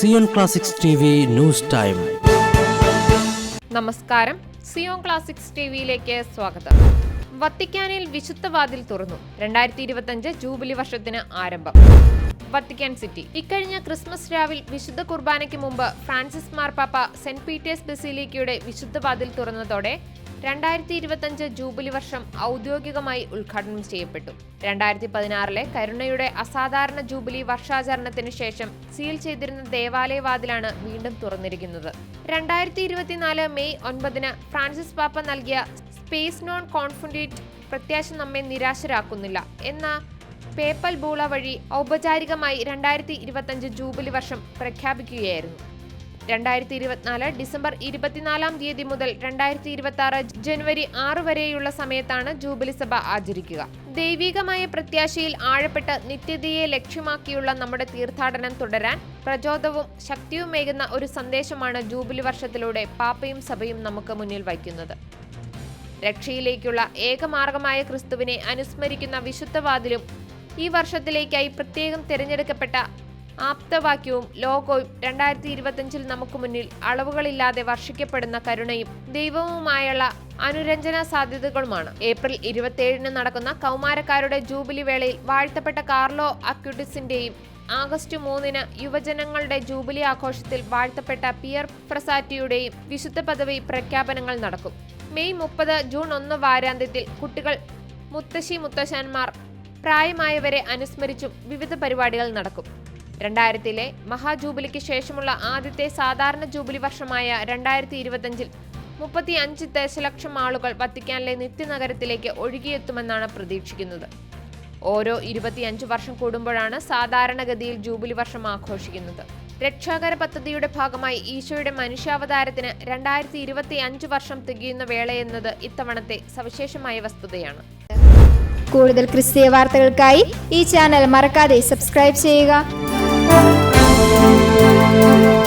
Zion classics news time. നമസ്കാരം. Zion classics ടിവിയിലേക്ക് സ്വാഗതം. വത്തിക്കാനിൽ വിശുദ്ധവാതിൽ തുറന്നു. രണ്ടായിരത്തി ഇരുപത്തഞ്ച് ജൂബിലി വർഷത്തിന് ആരംഭം. Vatican city. ഇക്കഴിഞ്ഞ ക്രിസ്മസ് രാവിൽ വിശുദ്ധ കുർബാനയ്ക്ക് മുമ്പ് ഫ്രാൻസിസ് മാർപ്പാപ്പ സെന്റ് പീറ്റേഴ്സ് ബസിലിക്കയുടെ വിശുദ്ധവാതിൽ തുറന്നതോടെ രണ്ടായിരത്തി ഇരുപത്തഞ്ച് ജൂബിലി വർഷം ഔദ്യോഗികമായി ഉദ്ഘാടനം ചെയ്യപ്പെട്ടു. രണ്ടായിരത്തി പതിനാറിലെ കരുണയുടെ അസാധാരണ ജൂബിലി വർഷാചരണത്തിന് ശേഷം സീൽ ചെയ്തിരുന്ന ദേവാലയവാതിലാണ് വീണ്ടും തുറന്നിരിക്കുന്നത്. രണ്ടായിരത്തി ഇരുപത്തിനാല് മെയ് ഒൻപതിന് ഫ്രാൻസിസ് പാപ്പ നൽകിയ സ്പേസ് നോൺ കോൺഫിഡന്റ് പ്രത്യാശ നമ്മെ നിരാശരാക്കുന്നില്ല എന്ന പേപ്പൽ ബൂള വഴി ഔപചാരികമായി രണ്ടായിരത്തി ഇരുപത്തഞ്ച് ജൂബിലി വർഷം പ്രഖ്യാപിക്കുകയായിരുന്നു. രണ്ടായിരത്തി ഇരുപത്തിനാല് ഡിസംബർ ഇരുപത്തിനാലാം തീയതി മുതൽ രണ്ടായിരത്തി ഇരുപത്തി ആറ് ജനുവരി ആറ് വരെയുള്ള സമയത്താണ് ജൂബിലി സഭ ആചരിക്കുക. ദൈവികമായ പ്രത്യാശയിൽ ആഴപ്പെട്ട് നിത്യതയെ ലക്ഷ്യമാക്കിയുള്ള നമ്മുടെ തീർത്ഥാടനം തുടരാൻ പ്രചോദവും ശക്തിയുമേകുന്ന ഒരു സന്ദേശമാണ് ജൂബിലി വർഷത്തിലൂടെ പാപ്പയും സഭയും നമുക്ക് മുന്നിൽ വയ്ക്കുന്നത്. രക്ഷയിലേക്കുള്ള ഏകമാർഗമായ ക്രിസ്തുവിനെ അനുസ്മരിക്കുന്ന വിശുദ്ധവാതിലും ഈ വർഷത്തിലേക്കായി പ്രത്യേകം തിരഞ്ഞെടുക്കപ്പെട്ട ആപ്തവാക്യവും ലോകവും രണ്ടായിരത്തി ഇരുപത്തിയഞ്ചിൽ നമുക്ക് മുന്നിൽ അളവുകളില്ലാതെ വർഷിക്കപ്പെടുന്ന കരുണയും ദൈവവുമായുള്ള അനുരഞ്ജന സാധ്യതകളുമാണ്. ഏപ്രിൽ ഇരുപത്തിയേഴിന് നടക്കുന്ന കൗമാരക്കാരുടെ ജൂബിലി വേളയിൽ വാഴ്ത്തപ്പെട്ട കാർലോ അക്യുഡിസിന്റെയും ആഗസ്റ്റ് മൂന്നിന് യുവജനങ്ങളുടെ ജൂബിലി ആഘോഷത്തിൽ വാഴ്ത്തപ്പെട്ട പിയർ പ്രസാറ്റിയുടെയും വിശുദ്ധ പദവി പ്രഖ്യാപനങ്ങൾ നടക്കും. മെയ് മുപ്പത് ജൂൺ ഒന്ന് വാരാന്ത്യത്തിൽ കുട്ടികൾ മുത്തശ്ശി മുത്തശ്ശന്മാർ പ്രായമായവരെ അനുസ്മരിച്ചും വിവിധ പരിപാടികൾ നടക്കും. രണ്ടായിരത്തിലെ മഹാജൂബിലിക്ക് ശേഷമുള്ള ആദ്യത്തെ സാധാരണ ജൂബിലി വർഷമായ രണ്ടായിരത്തി ഇരുപത്തഞ്ചിൽ മുപ്പത്തി അഞ്ച് ദശലക്ഷം ആളുകൾ വത്തിക്കാനിലെ നിത്യനഗരത്തിലേക്ക് ഒഴുകിയെത്തുമെന്നാണ് പ്രതീക്ഷിക്കുന്നത്. ഓരോ ഇരുപത്തിയഞ്ച് വർഷം കൂടുമ്പോഴാണ് സാധാരണഗതിയിൽ ജൂബിലി വർഷം ആഘോഷിക്കുന്നത്. രക്ഷാകര പദ്ധതിയുടെ ഭാഗമായി ഈശോയുടെ മനുഷ്യാവതാരത്തിന് രണ്ടായിരത്തി ഇരുപത്തി അഞ്ച് വർഷം തികയുന്ന വേളയെന്നത് ഇത്തവണത്തെ സവിശേഷമായ വസ്തുതയാണ്. കൂടുതൽ ക്രിസ്തീയ വാർത്തകൾക്കായി ഈ ചാനൽ മറക്കാതെ സബ്സ്ക്രൈബ് ചെയ്യുക. Música